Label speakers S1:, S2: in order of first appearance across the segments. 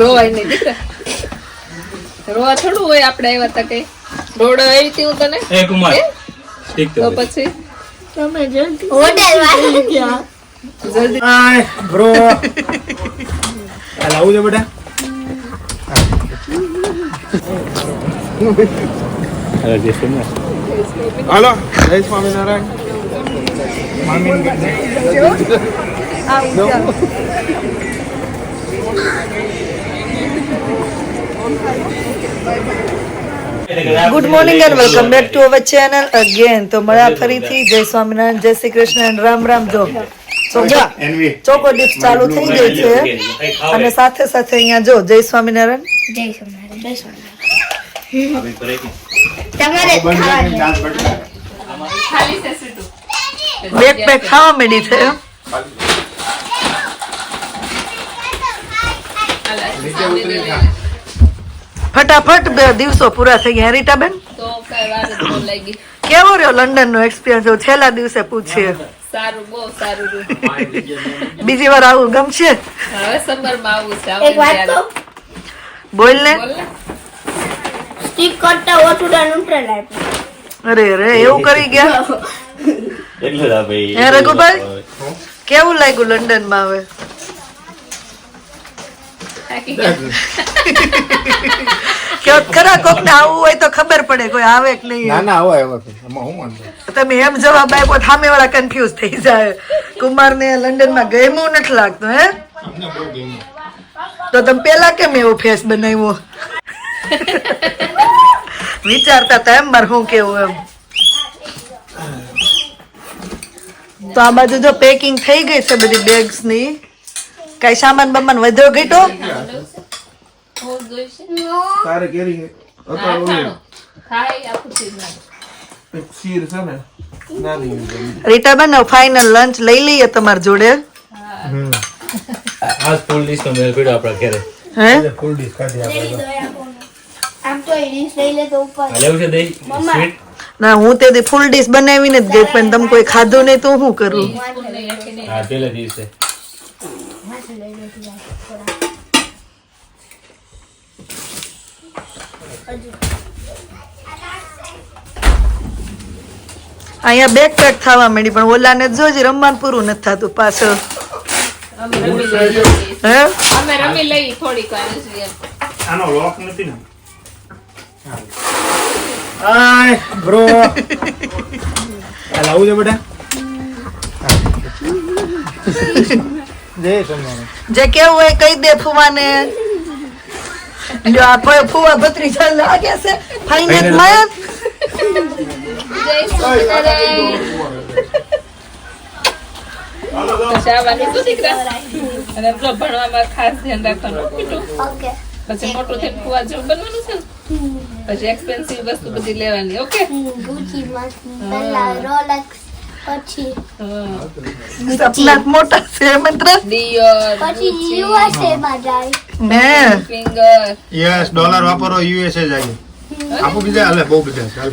S1: રોવાય નહીં દીકરા. રોવા થોડું હોય આપણે આવ્યા હતા કઈ રોડ આવી હતી હું તને?
S2: એ કુમાર.
S1: તો પછી?
S3: હોટેલ ગયા
S1: જલ્દી
S4: હાય બ્રો. હાલ આવું છે બેટા.
S2: અરે જે છે
S4: હાલો. જય Swaminarayan. મામીન
S5: good morning and welcome back to our channel again તો મળ્યા ફરીથી. જય સ્વામિનારાયણ જય શ્રી કૃષ્ણ એન્ડ રામ રામ જો. ચોકો ડિપ્સ ચાલુ થઈ ગઈ છે. અને સાથે સાથે અહીંયા જો જય સ્વામિનારાયણ.
S3: જય
S1: સ્વામિનારાયણ
S5: બેક પેક ખાવા મેડી છે. ફટાફટ બે દિવસો પૂરા થઈ ગયા રીટાબેન?
S1: તો કઈ વાર જ ન લાગી.
S5: કેવો રહ્યો લંડન નો એક્સપિરિયન્સ છેલ્લા દિવસે પૂછીએ.
S1: સારું બહુ સારું રહ્યું.
S5: બીજી વાર આવું ગમશે?
S1: હવે સમરમાં આવું છે
S3: એક વાત તો
S5: બોલ ને.
S3: સ્ટીક કરતા ઓછું
S5: અરે અરે એવું કરી ગયા?
S2: એટલે ભાઈ
S5: રઘુભાઈ? કેવું લાગ્યું લંડનમાં હવે?
S1: થાકી
S5: ખરા કોક ને આવવું હોય તો ખબર પડે કોઈ આવે કે નહીં.
S4: ના આવો આવ્યો એમાં હું વાંધો
S5: તમે એમ જવાબ આપ્યો સામે વાળા કન્ફ્યુઝ થઈ જાય. કુમાર ને લંડનમાં ગયમું નથી લાગતું હે? તો તમે પેલા કેમ એવો ફેસ બનાવ્યો? વિચારતા હતા એમ મારે શું કેવું એમ. તો આ બાજુ જો પેકિંગ થઈ ગઈ છે બધી બેગ્સની. કઈ સામાન બમાન વધ્યો ઘટ્યો?
S1: હું
S4: તારે કેરી છે?
S1: નાખ.
S4: છે ને રીટા બેન
S5: ફાઈનલ ફાઇનલ લંચ લઈ લઈએ તમારી જોડે.
S2: આજ ફૂલ ડીશ નો મેલ પીડો આપણા ઘરે.
S5: હે?
S4: ફૂલ ડીશ ખાધી આપણે
S3: લઈ લીધો એ આપણને. આમ તો ડીશ લઈ લે તો ઉપર
S2: લેવું છે દહીં? સ્વીટ
S5: ના હું તે ફૂલ ડીશ બનાવીને જ ગઈ પણ તમે કોઈ ખાધું નહીં તો હું કરું?
S1: હા નહીં રાખી.
S2: હા પેલા દિવસે
S5: અહીંયા બેક પેક થવા માંડી પણ ઓલાને જ જોજે રમવાનું પૂરું નથી થતું પાછળ.
S1: અમે
S5: હે?
S1: અમે રમી લઈ થોડીક વાર જ એમ.
S4: આનો લોક નથી ને? હાય બ્રો હાલ છે બેટા. જય સ્વામિનારાયણ
S5: જે કેવું હોય કહી દે ફુવાને. લ્યો આ ફુવા ભત્રીજા લાગે છે.
S1: ફાઇનલમાં પછી આવવાની અને જો ભણવામાં ખાસ ધ્યાન રાખવાનું. પછી મોટું થઈને ફુવા જેવું બનવાનું છે પછી એક્સપેન્સિવ વસ્તુ બધી લેવાની ઓકે
S3: ગુચી રોલેક્સ પછી
S5: સપના મોટા છે મંત્ર
S1: ડિયોર
S3: પછી યુએસએ માં જાય.
S5: ને?
S1: ફિંગર
S4: યસ ડોલર વાપરો યુએસએ જાય. આપો બીજા હાલે બહુ બધા. છે હાલ.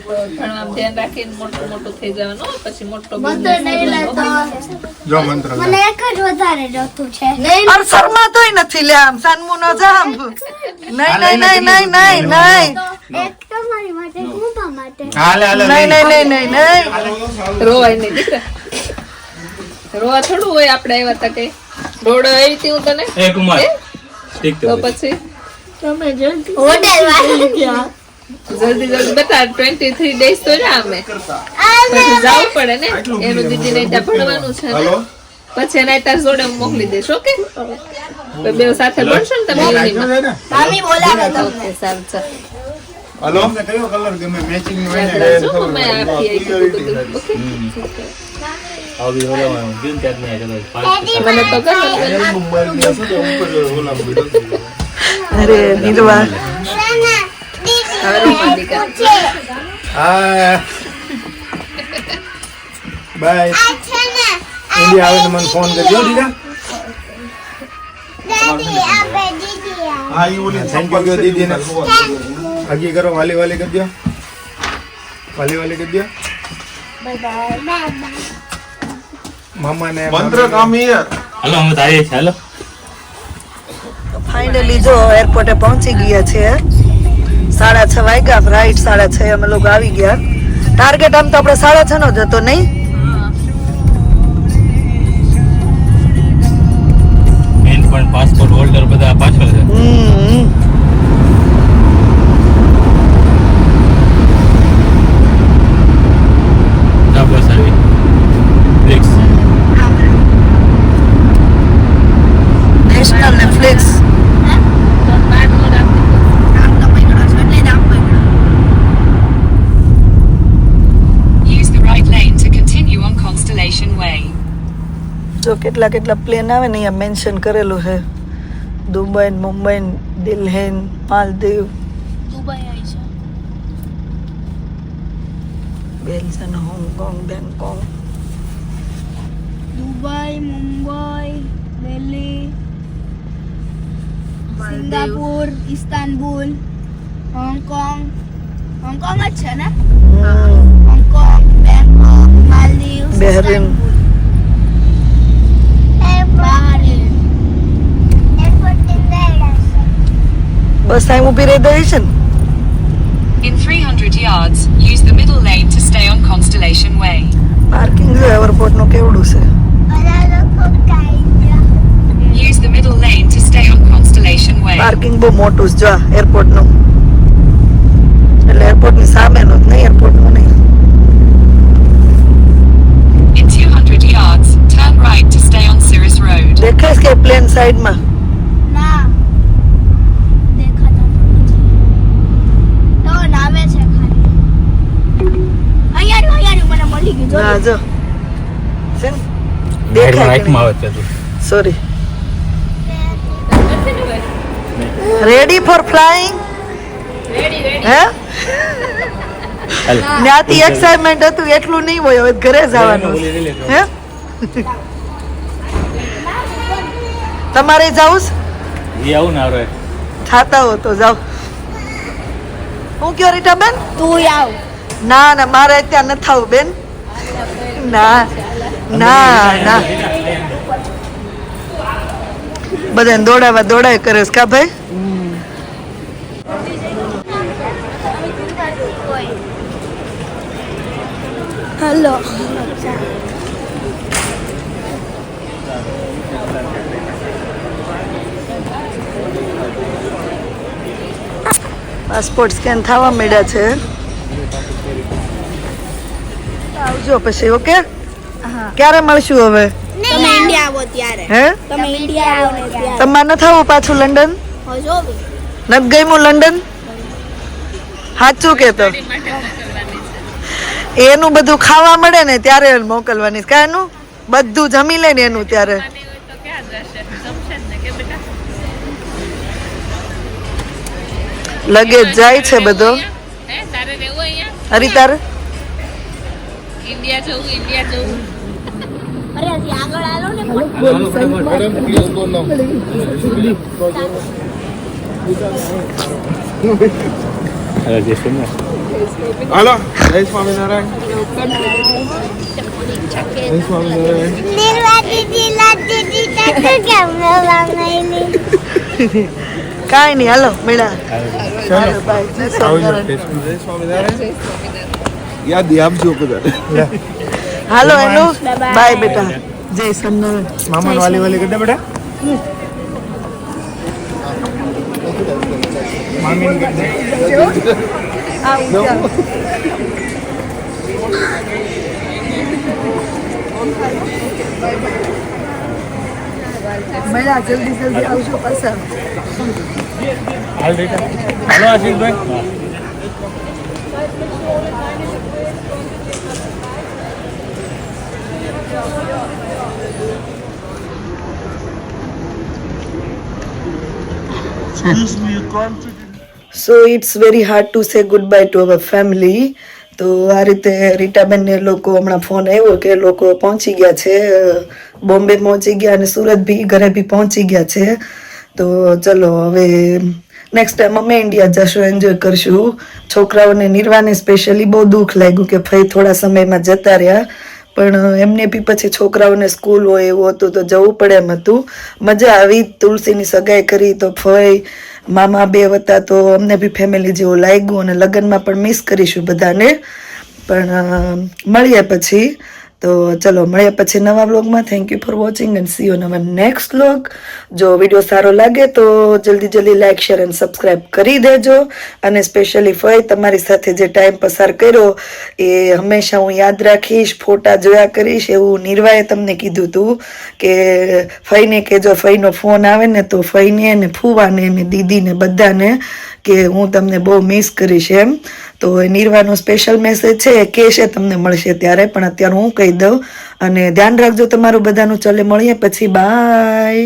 S1: ભણવામાં ધ્યાન રાખીને મોટું મોટું થઈ જવાનું પછી મોટો
S3: મને નહીં લેતો
S4: જો. મંત્ર
S3: મને એક જ વધારે જોતું છે.
S5: અરે શર્મા તોય નથી લે આમ સાનમુ ન જામ નહીં નહીં નહીં નહીં નહીં નહીં
S3: એક તમારી માટે ગુંભા માટે
S4: હાલે હાલે
S5: નહીં નહીં નહીં નહીં
S1: રોવાય નહીં દીકરા. રોવા થોડું હોય આપણે આવ્યા હતા કે? રોડ આવી હતી હું તને?
S2: એ કુમાર.
S1: તો પછી?
S3: હોટેલ ગયા.
S1: જલ્દી જલ્દી. બતા ટ્વેન્ટી થ્રી ડેઝ તો રહ્યા અમે. પછી જવું પડે ને? એનું દીદી ને ત્યાં ભણવાનું છે ને? પછી એના તાર જોડે હું મોકલી દઈશ ઓકે? તો બે સાથે ભણશો ને તમે
S4: ને
S3: બોલાવે
S1: ઓકે સારું ચાલ.
S4: હલો તમને કયો કલર ગમે
S1: મેચિંગનું
S4: હોય ને
S1: રાખજો મેં આપી આપ્યું બધું ઓકે
S2: આવી ઓલામાં ગયું ત્યાં જ નહીં આવ્યો. પાંચ
S1: મને તો ગમે
S5: અરે નિર્વા
S4: હા બાય ઇન્ડિયા આવે તો મને ફોન કરજો દીદા હા ઈ ઓલી યુ દીદી ને હગી કરો વાલી વાલી કરજો વાલી વાલી કરજો મામાને મંત્ર કામ
S2: હાલો અમે તો આવીએ છીએ હાલો.
S5: ફાઇનલી જો એરપોર્ટે પહોંચી ગયા છે. સાડા છ વાગ્યા રાઈટ સાડા છ અમે લોકો આવી ગયા. ટાર્ગેટ આમ તો આપણે સાડા છ નો જ હતો નહીં?
S2: મેન પણ પાસપોર્ટ હોલ્ડર બધા પાછળ છે.
S5: જો કેટલા કેટલા પ્લેન આવે ને અહીંયા મેન્શન કરેલું છે. Dubai Mumbai Delhi Maldives.
S3: Belgium Hong Kong
S5: Bangkok. Dubai Mumbai
S3: Delhi Singapore Istanbul Hong Kong. Hong Kong જ છે ને? Hong Kong Bangkok
S5: Maldives.
S3: Bahrain.
S5: બસ અહીં ઊભી રહી દઈ છે ને
S6: In 300 yards, use the middle lane to stay on Constellation Way.
S5: Parking છે એરપોર્ટ નું કેવડું છે
S6: Use the middle lane to stay on Constellation Way.
S5: Parking બહુ મોટું છે જો એરપોર્ટ નું એટલે એરપોર્ટ ની સામેનું જ નહીં એરપોર્ટ નું નહીં
S6: In 200 yards, turn right to stay on Cirrus Road.
S5: દેખાય છે કે પ્લેન સાઈડ માં
S3: જો.
S5: છે ને? દેખાય
S2: આવે છે
S5: સોરી રેડી ફોર ફ્લાઇંગ હે? ત્યાંથી એક્સાઇટમેન્ટ હતું એટલું નહીં હોય હવે ઘરે જવાનું. હે? તમારે જાવું છે?
S2: આવું ને આવડે
S5: થાતા હો તો જાવ હું કયો રીટા બેન
S3: તું આવ.
S5: ના ના મારે ત્યાં ન આવું બેન. ના ના ના. બધાને દોડાવા દોડાય કરે કા ભાઈ?
S3: હલો.
S5: પાસપોર્ટ સ્કેન થવા મળ્યા છે. આવજો પછી ઓકે ક્યારે મળશું હવે?
S3: તમે ઇન્ડિયા આવો ત્યારે.
S5: હે?
S3: તમે ઇન્ડિયા આવો ને ત્યારે.
S5: તમારે ન થવું પાછું લંડન?
S3: હજો બી.
S5: નથી ગયું લંડન? સાચું કે તો? એનું બધું ખાવા મળે ને ત્યારે મોકલવાની. છે. કાંઈનું બધું જમી લે ને એનું ત્યારે. લગેજ જાય છે બધો.
S1: હે
S5: હરી તારે?
S1: ઇન્ડિયા જવું ઇન્ડિયા જવું
S3: અરે હજી આગળ આલો ને.
S2: અરે જે છે ને
S4: હાલો જય સ્વામિનારાયણ. જય સ્વામિનારાયણ.
S3: નિર્વા દીદી લા દીદી તક કેમ લગાવેલી
S5: કાંઈ નહીં હાલો મેળા જય સ્વામિનારાયણ.
S4: જય સ્વામિનારાયણ. યાદ આપજો કદાચ
S5: હાલો હેલો. બાય બેટા. જય સ્વામિનારાયણ
S4: મામા વાલી વાલી કરતા બેટા? મામી
S5: જલ્દી જલ્દી આવજો પાછા.
S2: હાલ બેટા. હાલો
S5: Ashishbhai. So it's very hard to say goodbye to our family તો આ રીતે રીટાબેનને લોકો હમણાં ફોન આવ્યો કે લોકો પહોંચી ગયા છે. બોમ્બે પહોંચી ગયા અને સુરત બી ઘરે બી પહોંચી ગયા છે. તો ચલો, હવે નેક્સ્ટ ટાઈમ અમે ઇન્ડિયા જશું એન્જોય કરશું. છોકરાઓને નિર્વાને સ્પેશિયલી બહુ દુઃખ લાગ્યું કે ભાઈ થોડા સમયમાં જતા રહ્યા. પણ એમને બી પછી છોકરાઓને સ્કૂલ હોય એવું હતું તો જવું પડે એમ હતું. મજા આવી. તુલસીની સગાઈ કરી તો ફઈ મામા બે હતા તો અમને બી ફેમિલી જેવું લાગ્યું અને લગ્નમાં પણ મિસ કરીશું બધાને. પણ મળ્યા પછી. તો ચલો, મળીએ પછી નવા બ્લોગમાં thank you for watching and see you નવા નેક્સ્ટ બ્લોગ જો વીડિયો સારો લાગે તો જલ્દી જલ્દી લાઇક શેર એન્ડ સબસ્ક્રાઈબ કરી દેજો. અને સ્પેશિયલી ફરી તમારી સાથે જે ટાઈમ પસાર કર્યો એ હંમેશા હું યાદ રાખીશ, ફોટા જોયા કરીશ. એવું નિર્વાએ તમને કીધું હતું કે ફઈને કે જો ફઈનો ફોન આવે ને તો ફઈને ને ફૂવાને ને દીદીને બધાને કે હું તમને બહુ મિસ કરીશ એમ. તો નિર્વાનો સ્પેશિયલ મેસેજ છે, એ કહેશે તમને મળશે ત્યારે, પણ અત્યારે હું કહી દઉં અને ધ્યાન રાખજો, તમારું બધાનું ચલે મળીએ, પછી બાય